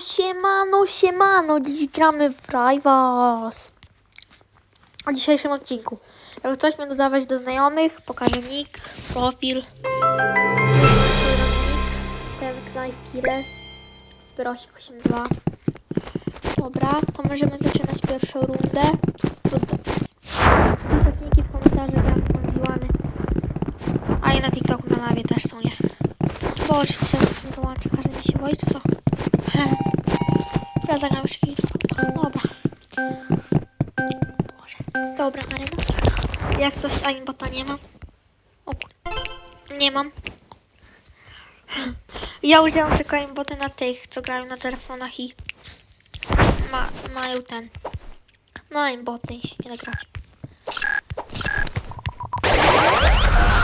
Siemano, siemano, siemano. Dziś gramy w Rivals. O dzisiejszym odcinku. Jak ktoś mnie dodawać do znajomych, pokażę nick, profil. Ten Knife Killer. Zbyrosik 82. Dobra, to możemy zaczynać pierwszą rundę. Zacznijcie w komentarzach, jak są Diłany. A i na TikToku na lawie też są, nie? Boże, co dołączy, każe mi się boisz, co? Ja zagram kilka. Dobra. Boże. Dobra, Maryna. Jak coś aimbota nie mam. O kur- Nie mam. Ja użyłam tylko aimboty na tych, co grają na telefonach i ma, mają ten. No aimboty się nie da grać.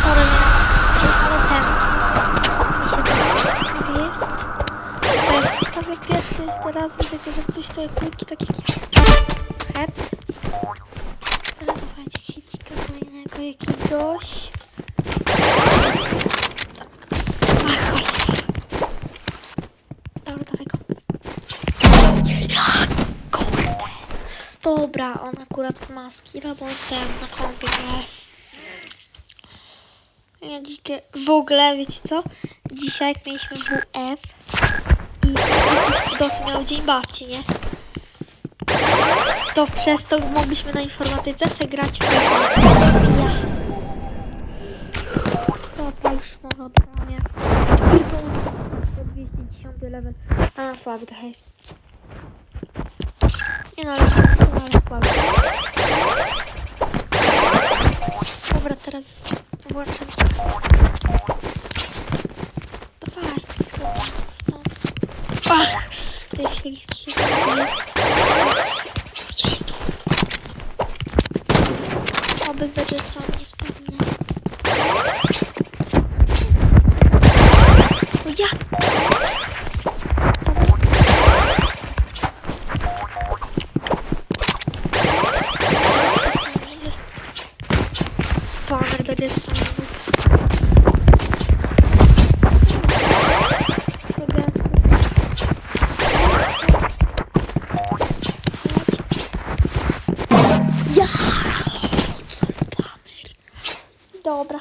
Sorry, stawię pierwszy raz widzę, że ktoś stawia pliki takie Het. Dawajcie hitika kolejnego jakiegoś. Dobra, on akurat ma skilla, bo ten na kompie. Ja dzikie... W ogóle, wiecie co? Dzisiaj mieliśmy WF i dosyć miał dzień babci, nie? To przez to mogliśmy na informatyce se grać w. Dobra, już mogę odgranie. To 210 level. A, słaby trochę jest. Nie no, ale, ale słaby. Dobra, teraz włączam. Ah! Deixa eu Dobra.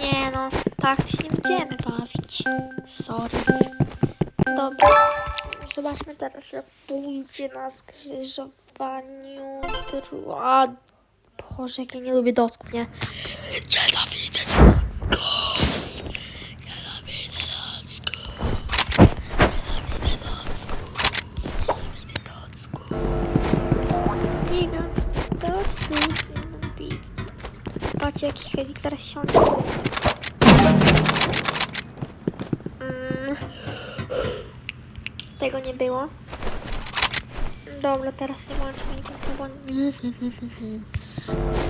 Nie no, tak się nie będziemy bawić. Sorry. Dobra. Zobaczmy teraz, jak pójdzie na skrzyżowaniu dru- Boże, jak ja nie lubię dosków, nie? Nienawidzę dosków. Helik zaraz siądzie. Mm. Tego nie było. Dobra, teraz nie włączę mikrofonu, bo...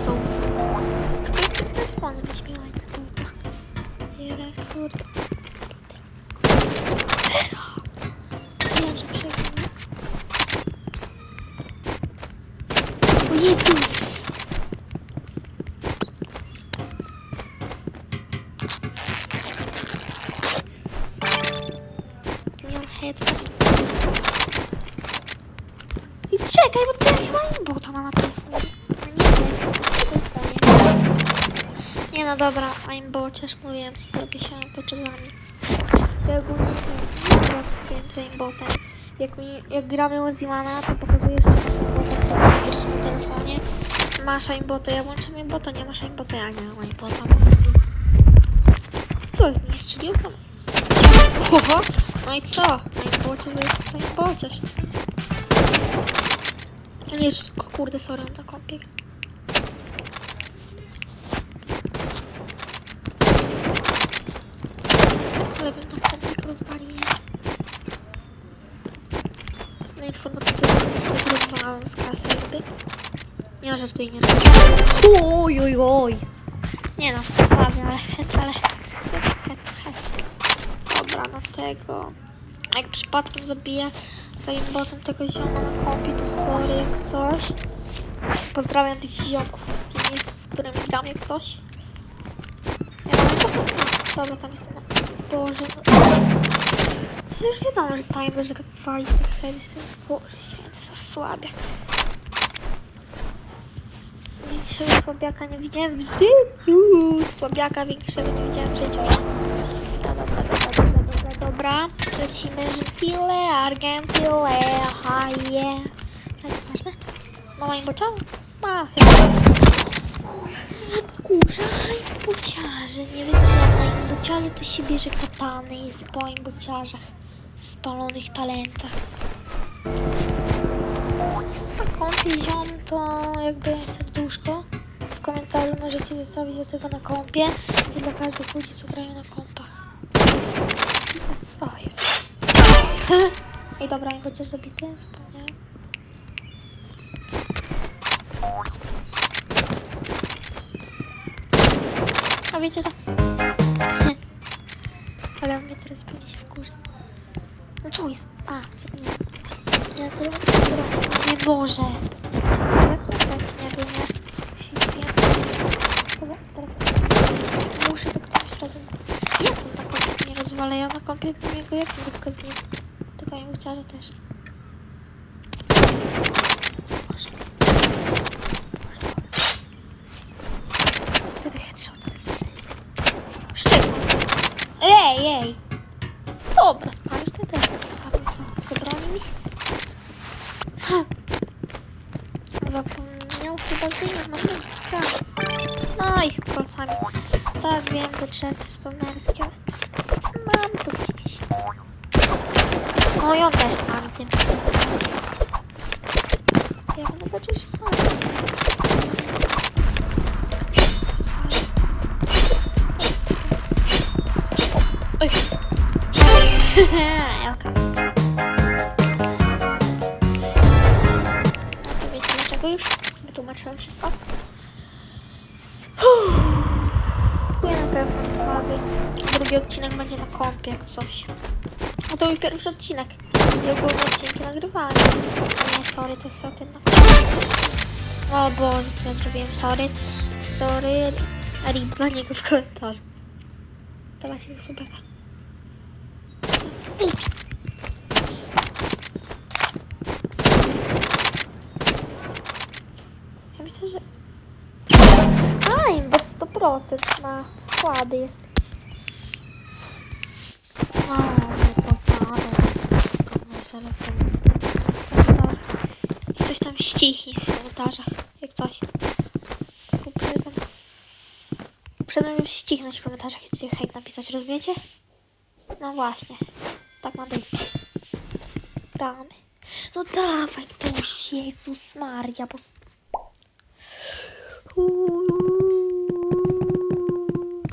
Sos. Telefon wyśmiałaj na kółka. Jeden, kurde. Że. O Jezus! I czekaj, bo ten chyba bota ma na telefonie. No nie wiem. Nie no dobra, I'm bo chociaż mówiłem, co zrobię się poczekami. Ja ogólnie nie gram z tym z. Jak, mi, jak gramy u Zimana, to pokazuje, że na telefonie. masz aimbota, ja włączam aimbota, nie masz aimbota, ja nie mam aimbota. Co, nie strzelił? Oho, no i co? Na aimbocie to jest w aimbocie. Ja nie, kurde, sorry, na kąpie. Ale bym na kąpik rozwalił. No i informatycznie rozwalałem z kasy jakby. Nie żartuję, nie żartuję. Oj, oj, oj. Nie no, słaby, ale ale. No tego. A jak przypadkiem zabiję swoim bossem tego zioma na kompie, to sorry jak coś. Pozdrawiam tych ziomków, z, którymi- z którymi gram jak coś. Ja mam to Dobra, tam jest na... Boże, no... Przecież wiadomo, że timer, że tak wali te hejsy. Boże święty, za słabiak. Większego słabiaka nie widziałem w życiu. Słabiaka większego nie widziałem w życiu. Dobra, dobra, dobra, dobra, dobra, dobra. Lecimy, że chwilę, Argentyle, aha, je. Ważne? Mama im boczała? Ma chyba. Wkurzaj bociarzy, nie wytrzymaj bociarzy, to się bierze katany i po bociarzach, spalonych talentach. Kąpie ziom to jakby serduszko. W komentarzu możecie zostawić do tego na kąpie i dla każdych ludzi, co grają na kąpach. Co jest? Ej, dobra, im chociaż zabity, zapomniałem. A wiecie co? Ale on mnie teraz pewnie się wkurzy. No co jest? A, zapomniałem. Ja to teraz nie Boże. Tak nie wiem, jak. Dobra, teraz muszę za którymś razem. Jak on tak nie rozwala? Ja na bym jego jak mrówkę z nim. Tylko ja chciała też. Boże. O, on też spali tym. Ja będę patrzeć, że są. Oj. Elka. No to wiecie dlaczego już? Wytłumaczyłem wszystko. Chuj na telefon słaby. Drugi odcinek będzie na kompie jak coś. No to mój pierwszy odcinek. I ogólne odcinki nagrywałem. A nie, sorry, to chyba ten na O Boże, co ja zrobiłem? Sorry. Sorry. Rip dla niego w komentarzu. Dawajcie do subeka. Ja myślę, że... Aj, bo 100% ma słaby jest. O, nie popadł. Ścichnie w komentarzach, jak coś. Uprzedzam. Uprzedzam, żeby ścichnąć w komentarzach i hejt napisać, rozumiecie? No właśnie, tak ma być. Gramy. No dawaj ktoś, Jezus Maria, bo... Uuu.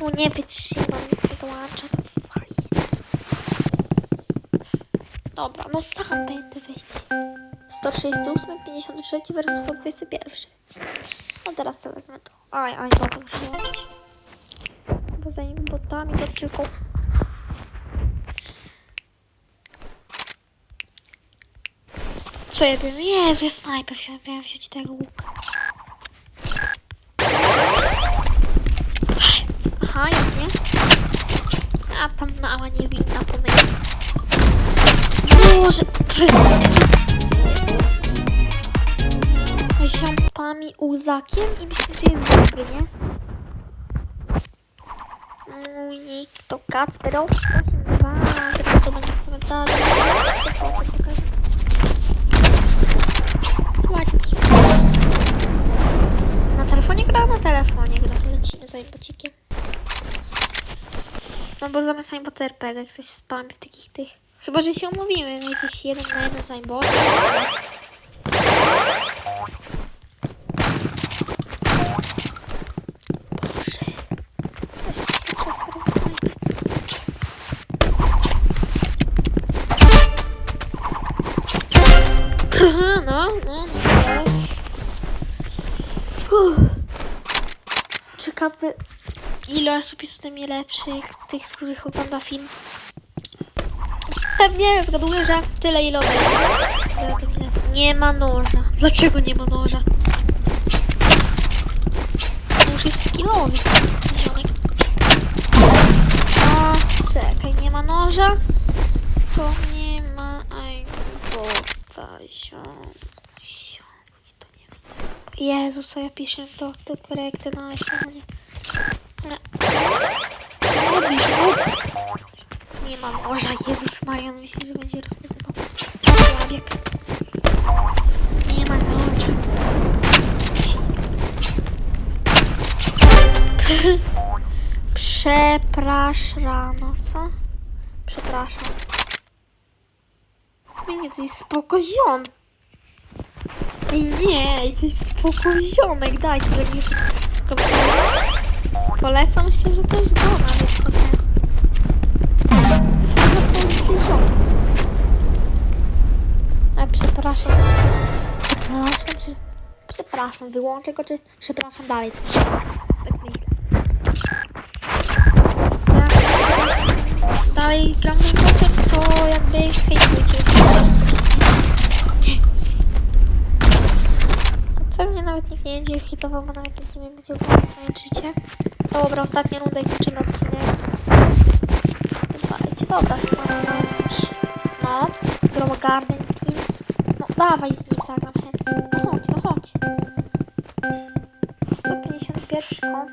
No nie wytrzymam, nie dołącza, to walić. Dobra, no sam będę wyjść. 138, 53 versus 121. No teraz to wezmę to. Aj, aj, dobra. Bo za nimi botami to tylko... Co ja wiem? Jezu, ja snajper wziąłem, miałem wziąć tego łuka. Aha, jak nie? A tam mała niewinna pomyłka. Boże! kampami Uzakiem i myślę, że jest dobry, nie? Mój to Kacper 82, teraz to będzie w komentarzu. Na telefonie gra, na telefonie gra, to lecimy za imbocikiem. No bo zamiast zajmot RPG, jak coś spam takich tych. Chyba, że się umówimy, no jakiś jeden na jeden zajmot. Ciekawe, ile osób jest w tym lepszych, tych, z których ogląda film. Pewnie zgaduję, że tyle ile. Dlatego nie- ma noża. Dlaczego nie ma noża? Nóż jest skillowy. A, czekaj, nie ma noża. To nie ma aimbota. Ziom, ziom. Jezu, co ja piszę to, to korektę na ekranie. No. Nie ma noża, Jezus Maria, on myśli, że będzie rozkazywał. Człowiek. Nie ma noża. Przepraszam rano, co? Przepraszam. Nie, to jest spokoziom. Ej, nie, to jest spokojziomek, dajcie, że nie jest Polecam szczerze też go nawet sobie. Co za są ziomek? A przepraszam. Przepraszam, czy... Przepraszam, wyłączę go, czy... Przepraszam, dalej. Tak dalej gram potem, to jakby hejtujcie. Pewnie nawet nikt nie będzie hitował, bo nawet nikt nie będzie życie. Dobra, ostatnia runda i kończymy odcinek. Dawajcie, dobra, chyba znalazłem już. No, Grow Garden Team. No, dawaj z nim zagram chętnie. No chodź, no chodź. 151 komp.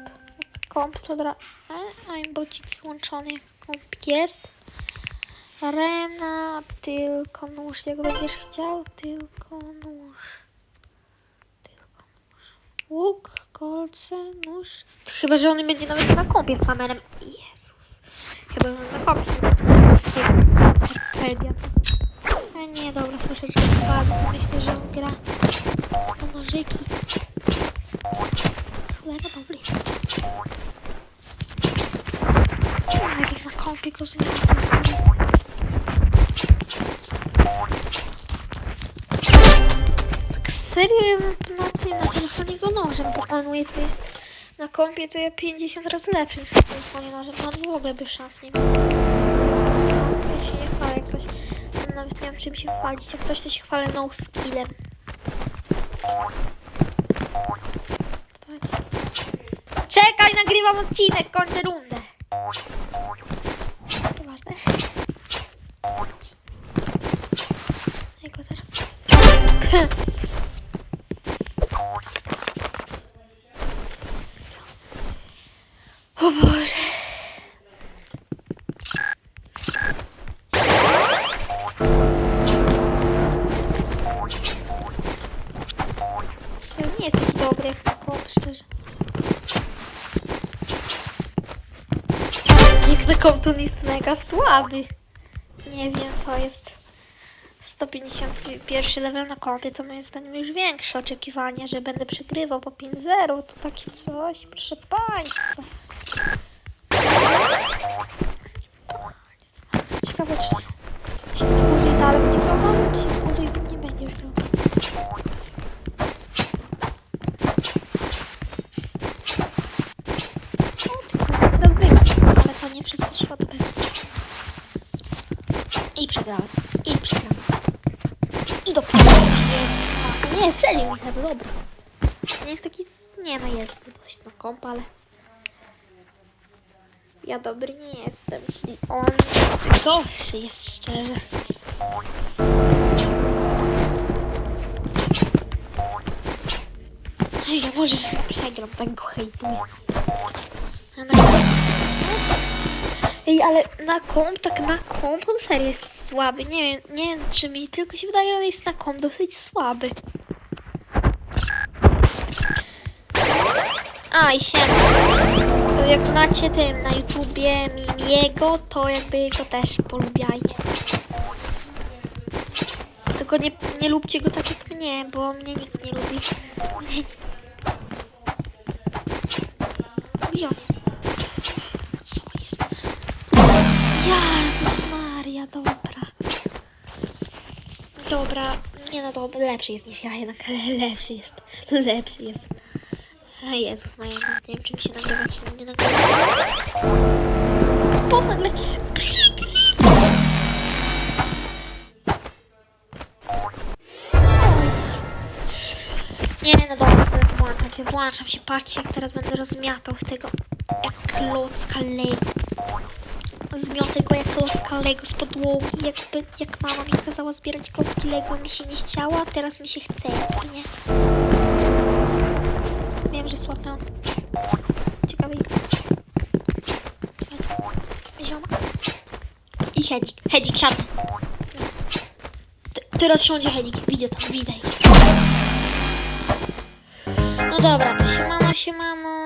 Komp to dra... E, aimbocik włączony, jak komp jest. Arena, tylko nóż. Jak będziesz chciał, tylko nóż. Łuk, kolce, nóż. To chyba, że on będzie nawet na kompie z kamerem. Jezus. Chyba, że na kompie. Wikipedia. A nie, dobra, słyszę, że wypadł. Myślę, że on gra na nożyki. Cholera, dobry. Jak na kompie go. Tak serio ja mam na tym, na telefonie go nożem popanuję, to jest na kompie to ja 50 razy lepszy niż na telefonie nożem, on w ogóle by szans nie miał. Co? Ja się nie chwalę, jak nawet nie wiem czym się chwalić, jak coś to się chwalę no skillem. Czekaj, nagrywam odcinek, kończę rundę. Nie jest taki dobry jak na komp, szczerze. Jak na komp to on jest mega słaby. Nie wiem co jest. 151 level na kompie to moim zdaniem już większe oczekiwania, że będę przegrywał po 5-0. To takie coś, proszę Państwa. Ciekawe czy się dłużej dalej będzie grał, czy się dłużej nie będzie już grał. O, tylko będę wygrał, ale to nie przez szkodę pewnie. I przegrałem. I przegrałem. I do Jest smak. Nie, strzelił mi chyba, dobra. Nie jest taki... Nie, no jest dość na komp, ale... Ja dobry nie jestem, czyli on gorszy jest szczerze. Ej, ja może przegram, tak go hejtuję. Ej, ale na komp, tak na komp on serio jest słaby. Nie wiem, nie wiem czy mi tylko się wydaje, ale jest na komp dosyć słaby. A i siema. Jak znacie tym na YouTubie jego, to jakby go też polubiajcie. Tylko nie, nie lubcie go tak jak mnie, bo mnie nikt nie lubi. Gdzie on jest? Dobra. Dobra, nie no dobra, lepszy jest niż ja jednak, ale lepszy jest, lepszy jest. A Jezus Maria, nie wiem czy mi się nagrywa, czy nie nagrywa. Po nagle przegrywa. Nie, no dobra, teraz włączam się, włączam się, patrzcie jak teraz będę rozmiatał tego, jak klocka Lego. Zmiotę go jak klocka Lego z podłogi, jakby, jak mama mi kazała zbierać klocki Lego, mi się nie chciała, teraz mi się chce, nie? Wiem, że słabnę. Ciekawe ile. Zioma. I Hedzik. Hedzik, siadł. Teraz siądzie Hedzik. Widzę tam, widać. No dobra, siemano, siemano.